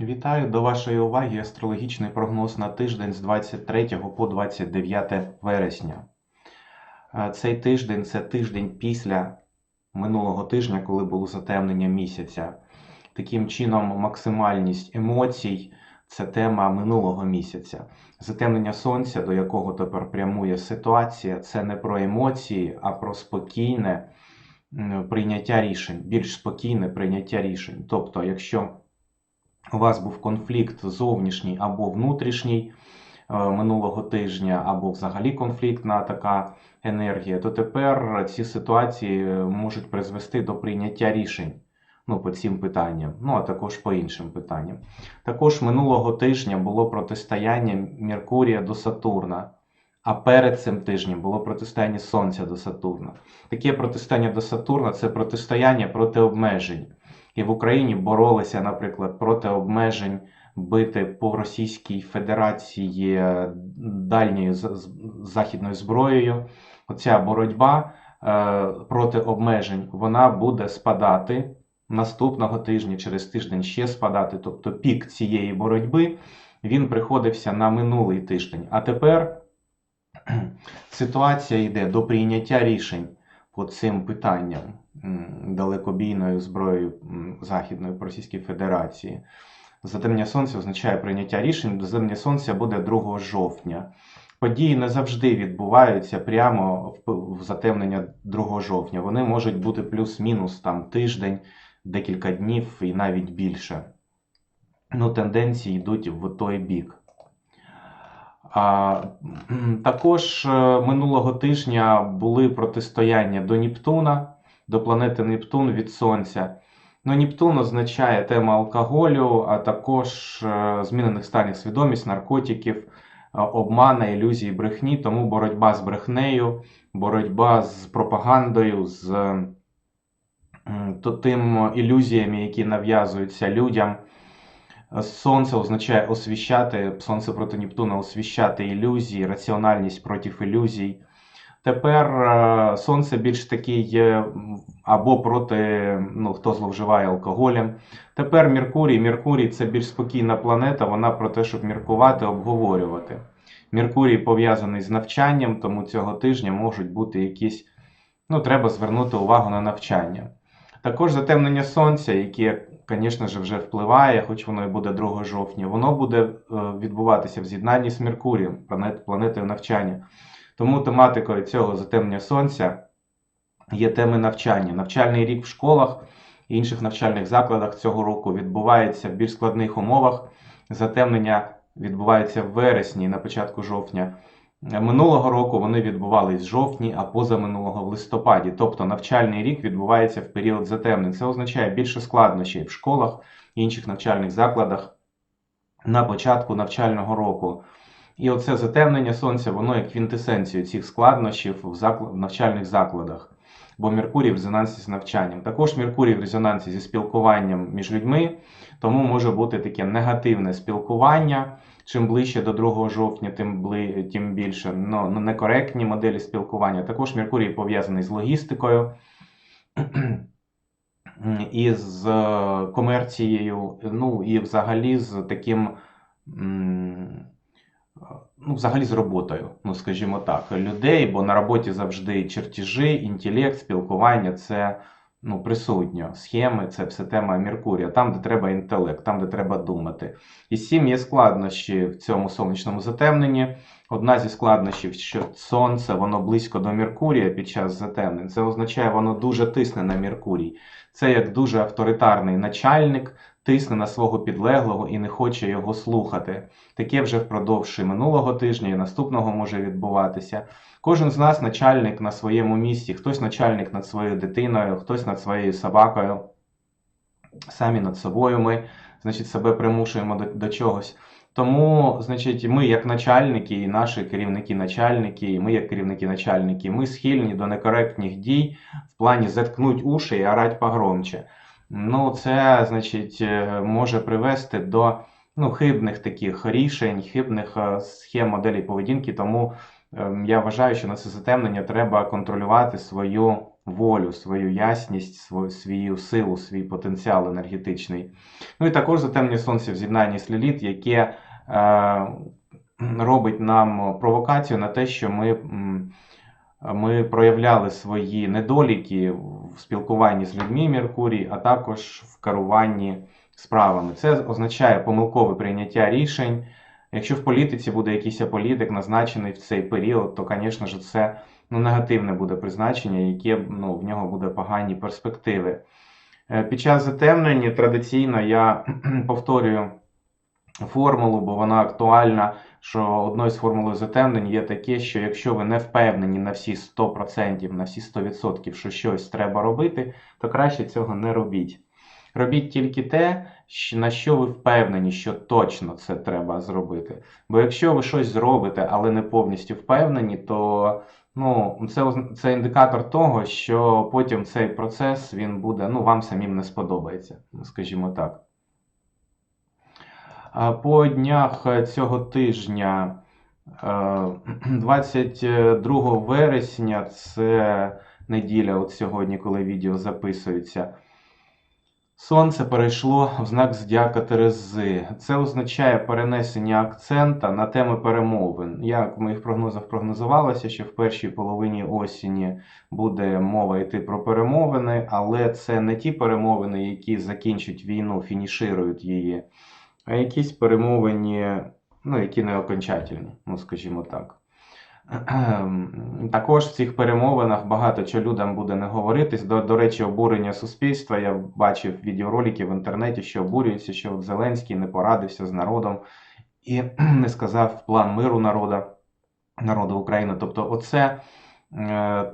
Вітаю до вашої уваги астрологічний прогноз на тиждень з 23 по 29 вересня. Е, Цей тиждень це тиждень після минулого тижня, коли було затемнення місяця. Таким чином, максимальність емоцій це тема минулого місяця. Затемнення сонця, до якого тепер прямує ситуація, це не про емоції, а про спокійне прийняття рішень, більш спокійне прийняття рішень. Тобто, якщо у вас був конфлікт зовнішній або внутрішній е, минулого тижня, або взагалі конфліктна така енергія, то тепер ці ситуації е, можуть призвести до прийняття рішень. Ну, по цим питанням, ну а також по іншим питанням. Також минулого тижня було протистояння Меркурія до Сатурна, а перед цим тижнем було протистояння Сонця до Сатурна. Таке протистояння до Сатурна це протистояння проти обмежень. І в Україні боролися, наприклад, проти обмежень бити по Російській Федерації е, дальньою західною зброєю. Оця боротьба е, проти обмежень вона буде спадати наступного тижня, через тиждень ще спадати. Тобто пік цієї боротьби він приходився на минулий тиждень. А тепер ситуація йде до прийняття рішень по цим питанням далекобійною зброєю Західної Російської Федерації. Затемнення сонця означає прийняття рішень. Затемнення сонця буде 2 жовтня. Події не завжди відбуваються прямо в затемнення 2 жовтня. Вони можуть бути плюс-мінус там тиждень, декілька днів і навіть більше. Ну, тенденції йдуть в той бік. А, також е, минулого тижня були протистояння до Нептуна, до планети Нептун від Сонця. Ну, Нептун означає тема алкоголю, а також е, змінених станів свідомість, наркотиків, е, обмана, ілюзії, брехні. Тому боротьба з брехнею, боротьба з пропагандою, з тим ілюзіями, які нав'язуються людям. Сонце означає освіщати, сонце проти Нептуна освіщати ілюзії, раціональність проти ілюзій. Тепер е, сонце більш такий або проти ну, хто зловживає алкоголем. Тепер Меркурій. Меркурій це більш спокійна планета, вона про те, щоб міркувати, обговорювати. Меркурій пов'язаний з навчанням, тому цього тижня можуть бути якісь, ну, треба звернути увагу на навчання. Також затемнення сонця, яке, звісно ж, вже впливає, хоч воно і буде 2 жовтня, воно буде е, відбуватися в з'єднанні з Меркурієм, планетою навчання. Тому тематикою цього затемнення сонця є теми навчання. Навчальний рік в школах і інших навчальних закладах цього року відбувається в більш складних умовах. Затемнення відбувається в вересні, на початку жовтня. Минулого року вони відбувались в жовтні, а позаминулого в листопаді. Тобто навчальний рік відбувається в період затемнень. Це означає більше складнощів в школах і інших навчальних закладах на початку навчального року. І оце затемнення сонця, воно є квінтесенцією цих складнощів в, закл- в навчальних закладах. Бо Меркурій в резонансі з навчанням. Також Меркурій в резонансі зі спілкуванням між людьми, тому може бути таке негативне спілкування. Чим ближче до 2 жовтня, тим, бли, тим більше ну, ну, некоректні моделі спілкування. Також Меркурій пов'язаний з логістикою і з е, комерцією, ну і взагалі з таким. Ну, взагалі з роботою, ну скажімо так, людей, бо на роботі завжди чертежі, інтелект, спілкування це ну, присутньо. Схеми це все тема Меркурія, там, де треба інтелект, там, де треба думати. І цим є складнощі в цьому сонячному затемненні. Одна зі складнощів, що сонце воно близько до Меркурія під час затемнень. Це означає, воно дуже тисне на Меркурій. Це як дуже авторитарний начальник тисне на свого підлеглого і не хоче його слухати. Таке вже впродовж минулого тижня і наступного може відбуватися. Кожен з нас начальник на своєму місці, хтось начальник над своєю дитиною, хтось над своєю собакою, самі над собою ми, значить, себе примушуємо до, до чогось. Тому, значить, ми, як начальники, і наші керівники-начальники, і ми, як керівники-начальники, ми схильні до некоректних дій в плані заткнуть уші і орать погромче. Ну, це, значить, е, може привести до ну, хибних таких рішень, хибних е, схем моделі поведінки. Тому ем, я вважаю, що на це затемнення треба контролювати свою волю, свою ясність, свою, свою силу, свій потенціал енергетичний. Ну і також затемнення сонця в з'єднанні з Ліліт, яке е, робить нам провокацію на те, що ми, ми проявляли свої недоліки в спілкуванні з людьми Меркурій, а також в керуванні справами. Це означає помилкове прийняття рішень. Якщо в політиці буде якийсь політик назначений в цей період, то, звісно ж, це ну, негативне буде призначення, яке ну, в нього буде погані перспективи. Е, Під час затемнення традиційно я повторюю формулу, бо вона актуальна, що одною з формул затемнень є таке, що якщо ви не впевнені на всі 100%, на всі 100%, що щось треба робити, то краще цього не робіть. Робіть тільки те, на що ви впевнені, що точно це треба зробити. Бо якщо ви щось зробите, але не повністю впевнені, то ну, це, це індикатор того, що потім цей процес він буде, ну, вам самим не сподобається, скажімо так. По днях е, цього тижня, е, 22 вересня, це неділя, от сьогодні, коли відео записується. Сонце перейшло в знак Зодіака Терези. Це означає перенесення акцента на теми перемовин. Як в моїх прогнозах прогнозувалося, що в першій половині осені буде мова йти про перемовини, але це не ті перемовини, які закінчать війну, фініширують її, а якісь перемовини, ну, які не окончательні, ну, скажімо так. Також в цих перемовинах багато чого людям буде не говоритись. До, до речі, обурення суспільства. Я бачив відеоролики в інтернеті, що обурюються, що Зеленський не порадився з народом і не сказав план миру народа, народу України. Тобто, оце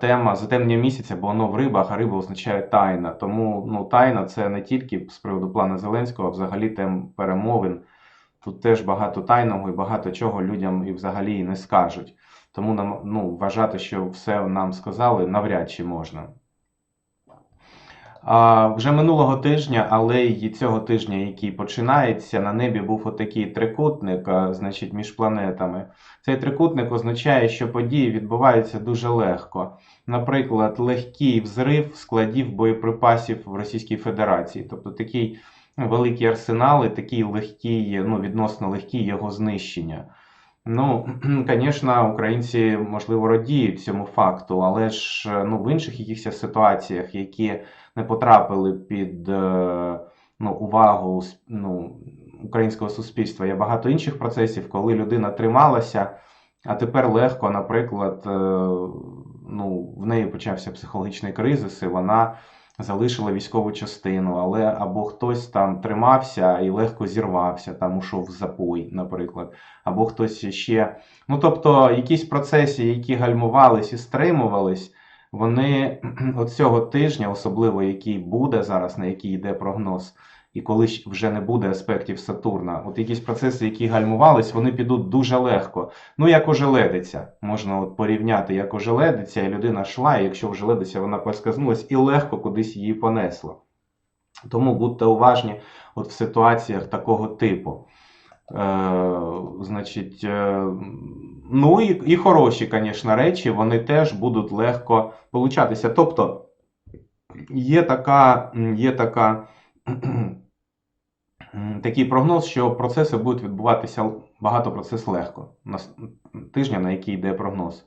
тема затемнення місяця, бо воно в рибах, а риба означає тайна. Тому ну, тайна це не тільки з приводу плану Зеленського, а взагалі тем перемовин. Тут теж багато тайного і багато чого людям і взагалі не скажуть. Тому нам ну, вважати, що все нам сказали, навряд чи можна. А, вже минулого тижня, але й цього тижня, який починається, на небі був отакий трикутник, а, значить, між планетами. Цей трикутник означає, що події відбуваються дуже легко. Наприклад, легкий взрив складів боєприпасів в Російській Федерації. Тобто такий ну, великий арсенал і такий легкий, ну, відносно легкий його знищення. Ну, звісно, українці, можливо, радіють цьому факту, але ж ну, в інших якихось ситуаціях, які не потрапили під е, ну, увагу ну, українського суспільства, є багато інших процесів, коли людина трималася, а тепер легко, наприклад, е, ну, в неї почався психологічний кризис, і вона залишила військову частину, але або хтось там тримався і легко зірвався, там ушов в запой, наприклад, або хтось ще. Ну, тобто, якісь процеси, які гальмувались і стримувались, вони от цього тижня, особливо який буде зараз, на який йде прогноз, і коли вже не буде аспектів Сатурна, от якісь процеси, які гальмувались, вони підуть дуже легко. Ну, як ожеледиця. Можна от порівняти, як ожеледиця, і людина йшла, і якщо ожеледиця вона поскользнулась, і легко кудись її понесло. Тому будьте уважні от в ситуаціях такого типу. Е, значить, е, ну і, і хороші, звісно, речі, вони теж будуть легко получатися. Тобто є така, є така, такий прогноз, що процеси будуть відбуватися багато процес легко на тижня, на який йде прогноз.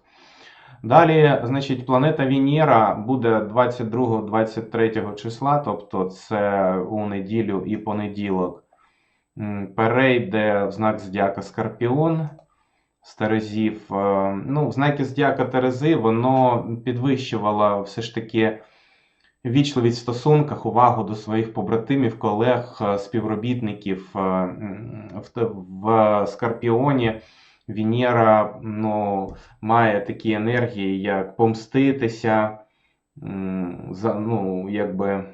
Далі, значить, планета Венера буде 22-23 числа, тобто це у неділю і понеділок. Перейде в знак Зодіака Скорпіон з Терезів. Е, Ну, в знаки Зодіака Терези воно підвищувало все ж таки вічливість в стосунках, увагу до своїх побратимів, колег, е, співробітників е, в, в Скорпіоні. Венера ну, має такі енергії, як помститися, за, ну, якби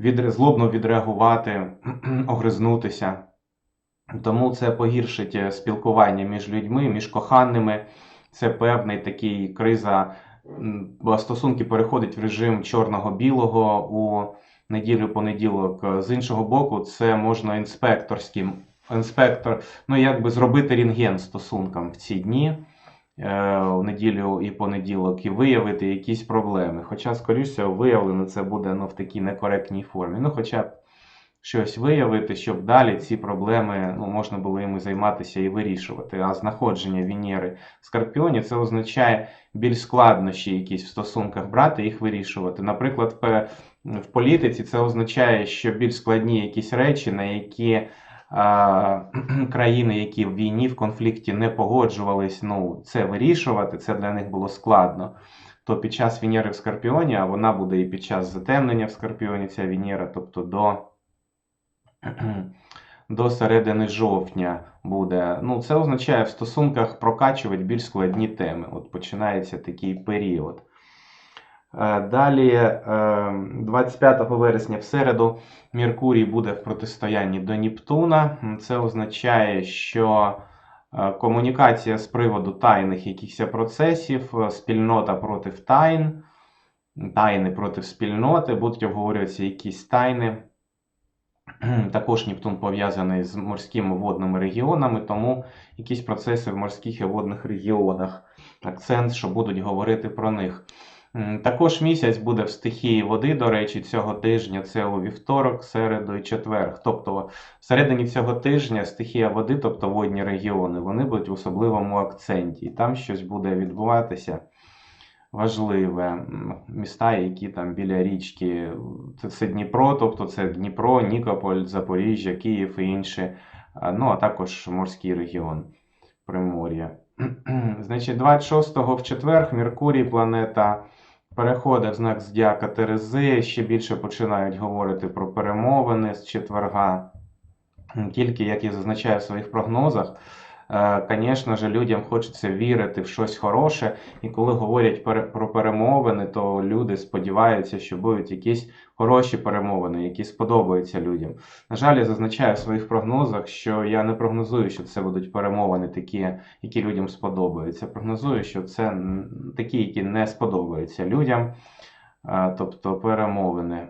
відре- злобно відреагувати, огризнутися. Тому це погіршить е, спілкування між людьми, між коханими. Це певний такий криза, стосунки переходять в режим чорного-білого у неділю-понеділок. Е, З іншого боку, це можна інспекторським. Інспектор, ну якби зробити рентген стосункам в ці дні. е, в неділю і понеділок і виявити якісь проблеми. Хоча, скоріш всього, виявлено це буде ну, в такій некоректній формі. Ну, хоча б щось виявити, щоб далі ці проблеми ну, можна було їми займатися і вирішувати. А знаходження Венери в Скорпіоні це означає більш складнощі якісь в стосунках брати їх вирішувати. Наприклад, в, політиці це означає, що більш складні якісь речі, на які країни, які в війні, в конфлікті не погоджувались, ну, це вирішувати, це для них було складно. То під час Венери в Скорпіоні, а вона буде і під час затемнення в Скорпіоні, ця Венера, тобто до, до середини жовтня буде. Ну, це означає в стосунках прокачувати більш складні теми. От починається такий період. Е, Далі, е, 25 вересня в середу, Меркурій буде в протистоянні до Нептуна. Це означає, що е, комунікація з приводу тайних якихось процесів, е, спільнота проти тайн, тайни проти спільноти, будуть обговорюватися якісь тайни. Також Нептун пов'язаний з морськими водними регіонами, тому якісь процеси в морських і водних регіонах. Акцент, що будуть говорити про них. Також місяць буде в стихії води, до речі, цього тижня це у вівторок, середу і четвер. Тобто, всередині цього тижня стихія води, тобто водні регіони, вони будуть в особливому акценті. І там щось буде відбуватися важливе. Міста, які там біля річки, це, це Дніпро, тобто це Дніпро, Нікополь, Запоріжжя, Київ і інші. Ну, а також морський регіон Примор'я. Значить, 26-го в четвер Меркурій, планета, переходить в знак Зодіака Терези, ще більше починають говорити про перемовини з четверга. Тільки, як я зазначаю в своїх прогнозах, звісно ж, людям хочеться вірити в щось хороше, і коли говорять про перемовини, то люди сподіваються, що будуть якісь хороші перемовини, які сподобаються людям. На жаль, я зазначаю в своїх прогнозах, що я не прогнозую, що це будуть перемовини такі, які людям сподобаються. Прогнозую, що це такі, які не сподобаються людям, тобто перемовини.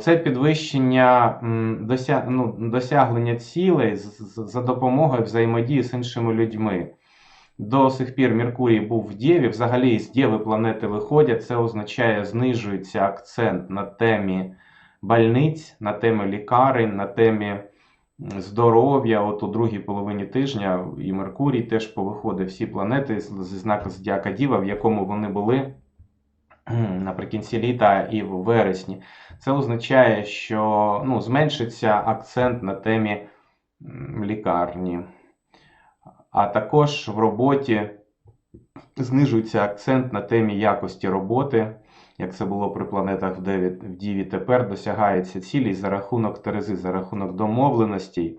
Це підвищення дося... ну, досягнення цілей за допомогою взаємодії з іншими людьми. До сих пір Меркурій був в Дєві. Взагалі з Дєви планети виходять. Це означає, знижується акцент на темі больниць, на темі лікарень, на темі здоров'я. От у другій половині тижня і Меркурій теж повиходить всі планети зі знаку Зодіака Діва, в якому вони були наприкінці літа і в вересні. Це означає, що ну, зменшиться акцент на темі лікарні. А також в роботі знижується акцент на темі якості роботи, як це було при планетах в Діві. Тепер досягається цілі за рахунок Терези, за рахунок домовленостей.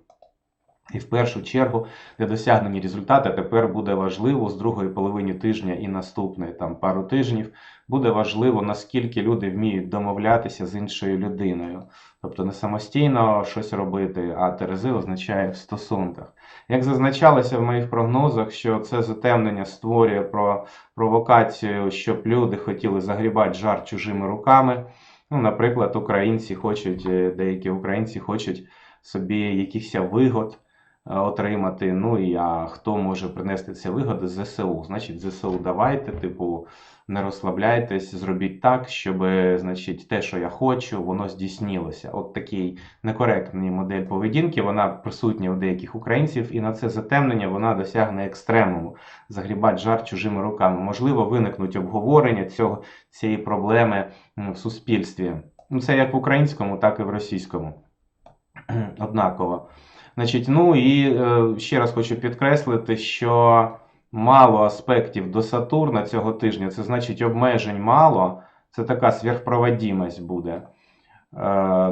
І в першу чергу для досягнення результату тепер буде важливо з другої половини тижня і наступної там пару тижнів буде важливо, наскільки люди вміють домовлятися з іншою людиною. Тобто не самостійно щось робити, а Терези означає в стосунках. Як зазначалося в моїх прогнозах, що це затемнення створює про провокацію, щоб люди хотіли загрібати жар чужими руками. Ну, наприклад, українці хочуть, е, деякі українці хочуть собі якихось вигод отримати. Ну і а хто може принести ці вигоди? ЗСУ. Значить, ЗСУ давайте, типу, не розслабляйтесь, зробіть так, щоб, значить, те, що я хочу, воно здійснилося. От такий некоректний модель поведінки, вона присутня у деяких українців, і на це затемнення вона досягне екстремуму. Загрібати жар чужими руками. Можливо, виникнуть обговорення цього, цієї проблеми в суспільстві. Це як в українському, так і в російському. Однаково. Значить, ну і е, ще раз хочу підкреслити, що мало аспектів до Сатурна цього тижня, це значить обмежень мало, це така сверхпроводимость буде е,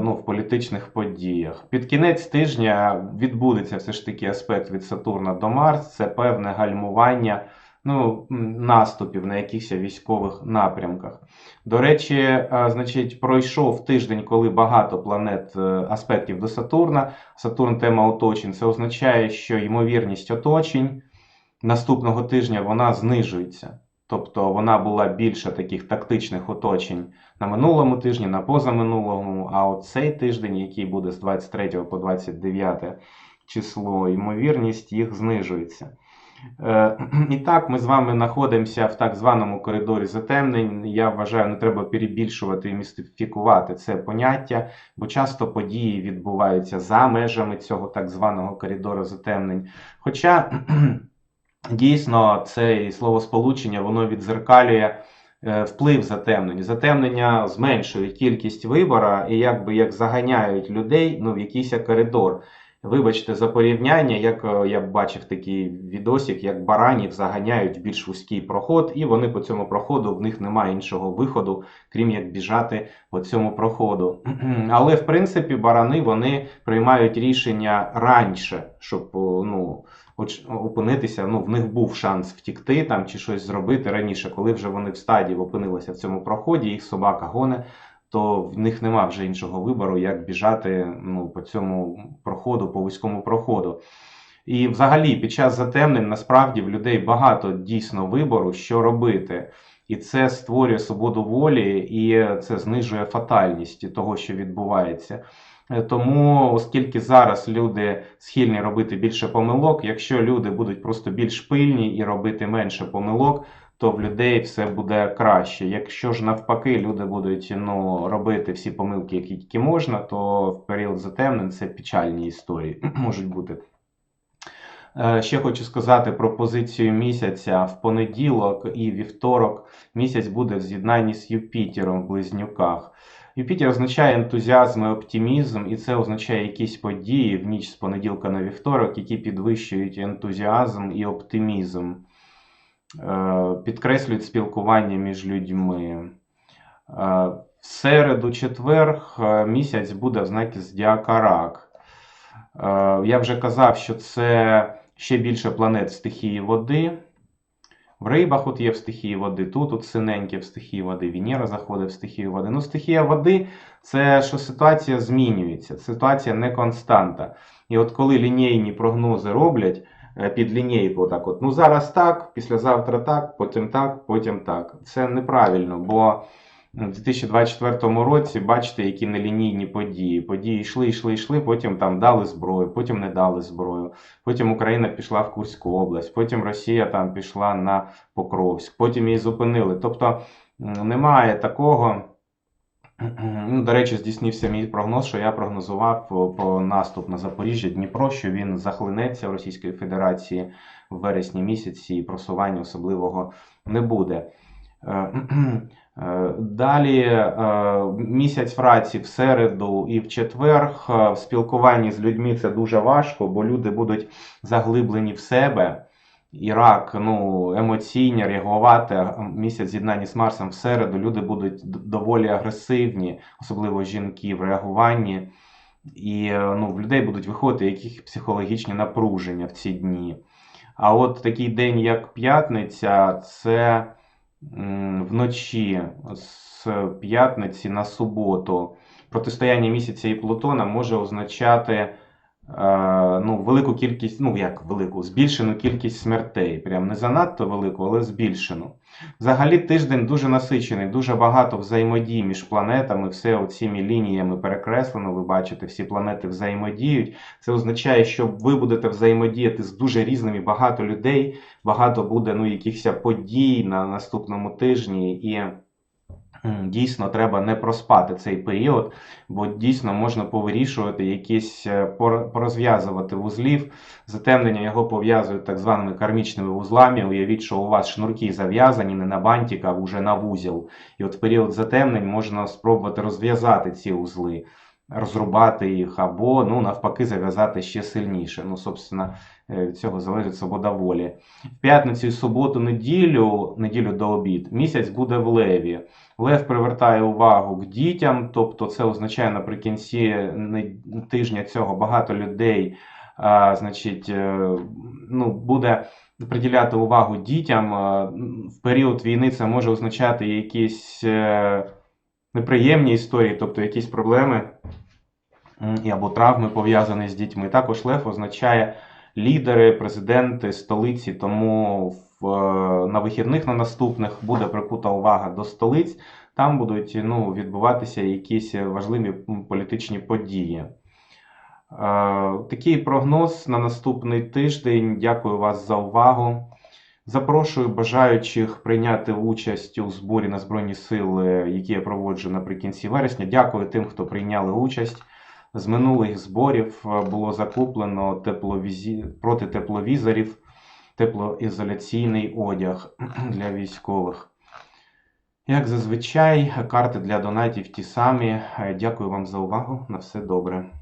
ну, в політичних подіях. Під кінець тижня відбудеться все ж таки аспект від Сатурна до Марс, це певне гальмування ну, наступів на якихось військових напрямках. До речі, е, значить, пройшов тиждень, коли багато планет е, аспектів до Сатурна. Сатурн тема оточень. Це означає, що ймовірність оточень наступного тижня вона знижується. Тобто вона була більше таких тактичних оточень на минулому тижні, на позаминулому. А от цей тиждень, який буде з 23 по 29 число, ймовірність їх знижується. Е, І так, ми з вами знаходимося в так званому коридорі затемнень. Я вважаю, не треба перебільшувати і містифікувати це поняття, бо часто події відбуваються за межами цього так званого коридору затемнень. Хоча дійсно це словосполучення воно відзеркалює е, вплив затемнень. Затемнення зменшує кількість вибора і якби як заганяють людей ну, в якийсь коридор. Вибачте за порівняння, як е, я бачив такий відосик, як баранів заганяють більш вузький проход, і вони по цьому проходу в них немає іншого виходу, крім як біжати по цьому проходу. Але в принципі барани вони приймають рішення раніше, щоб ну, оч- опинитися. Ну, в них був шанс втікти там чи щось зробити раніше, коли вже вони в стадії опинилися в цьому проході, їх собака гоне то в них нема вже іншого вибору, як біжати ну, по цьому проходу, по вузькому проходу. І взагалі, під час затемнень насправді в людей багато дійсно вибору, що робити. І це створює свободу волі, і це знижує фатальність того, що відбувається. Тому, оскільки зараз люди схильні робити більше помилок, якщо люди будуть просто більш пильні і робити менше помилок, то в людей все буде краще. Якщо ж навпаки люди будуть ну, робити всі помилки, які тільки можна, то в період затемнень це печальні історії можуть бути. Е, Ще хочу сказати про позицію місяця в понеділок і вівторок. Місяць буде в з'єднанні з Юпітером в близнюках. Юпітер означає ентузіазм і оптимізм, і це означає якісь події в ніч з понеділка на вівторок, які підвищують ентузіазм і оптимізм, підкреслюють спілкування між людьми. Е, В середу, четвер е, місяць буде в знакі Зодіака Рак. Е, Я вже казав, що це ще більше планет в стихії води. В рибах от є в стихії води, тут от синеньке в стихії води, Венера заходить в стихію води. Ну, стихія води це що ситуація змінюється, ситуація не константа. І от коли лінійні прогнози роблять е, під лінійку, так от, ну зараз так, післязавтра так, потім так, потім так. Це неправильно, бо у 2024 році бачите, які нелінійні події. Події йшли, йшли, йшли, потім там дали зброю, потім не дали зброю. Потім Україна пішла в Курську область, потім Росія там пішла на Покровськ, потім її зупинили. Тобто немає такого. Ну, до речі, здійснився мій прогноз, що я прогнозував по наступ на Запоріжжя Дніпро, що він захлинеться в Російської Федерації в вересні місяці, і просування особливого не буде. Е, е, Далі е, місяць в раці в середу і в четвер в спілкуванні з людьми це дуже важко, бо люди будуть заглиблені в себе. І рак, ну, емоційні, реагувати. Місяць з'єднання з Марсом в середу люди будуть доволі агресивні, особливо жінки в реагуванні. І е, ну, в людей будуть виходити якісь психологічні напруження в ці дні. А от такий день, як п'ятниця, це вночі з п'ятниці на суботу. Протистояння місяця і Плутона може означати ну, велику кількість, ну як велику, збільшену кількість смертей. Прям не занадто велику, але збільшену. Взагалі тиждень дуже насичений, дуже багато взаємодій між планетами, все цими лініями перекреслено. Ви бачите, всі планети взаємодіють. Це означає, що ви будете взаємодіяти з дуже різними багато людей, багато буде ну, якихось подій на наступному тижні. І дійсно треба не проспати цей період, бо дійсно можна повирішувати якісь е, порозв'язувати вузлів. Затемнення його пов'язують так званими кармічними вузлами. Уявіть, що у вас шнурки зав'язані не на бантик, а вже на вузіл. І от в період затемнень можна спробувати розв'язати ці вузли, розрубати їх, або ну, навпаки зав'язати ще сильніше. Ну, собственно, е, від цього залежить свобода волі. В п'ятницю суботу, неділю, неділю до обід, місяць буде в леві. Лев привертає увагу к дітям, тобто це означає наприкінці тижня цього багато людей а, значить, е, ну, буде приділяти увагу дітям. В період війни це може означати якісь е, неприємні історії, тобто якісь проблеми або травми пов'язані з дітьми. Також лев означає лідери, президенти столиці, тому в, е, на вихідних на наступних буде прикута увага до столиць. Там будуть ну, відбуватися якісь важливі політичні події. Такий прогноз на наступний тиждень. Дякую вас за увагу. Запрошую бажаючих прийняти участь у зборі на Збройні Сили, які я проводжу наприкінці вересня. Дякую тим, хто прийняли участь. З минулих зборів е, було закуплено тепловізі... протитепловізорів, теплоізоляційний одяг для військових. Як зазвичай, карти для донатів ті самі. Е, Дякую вам за увагу. На все добре.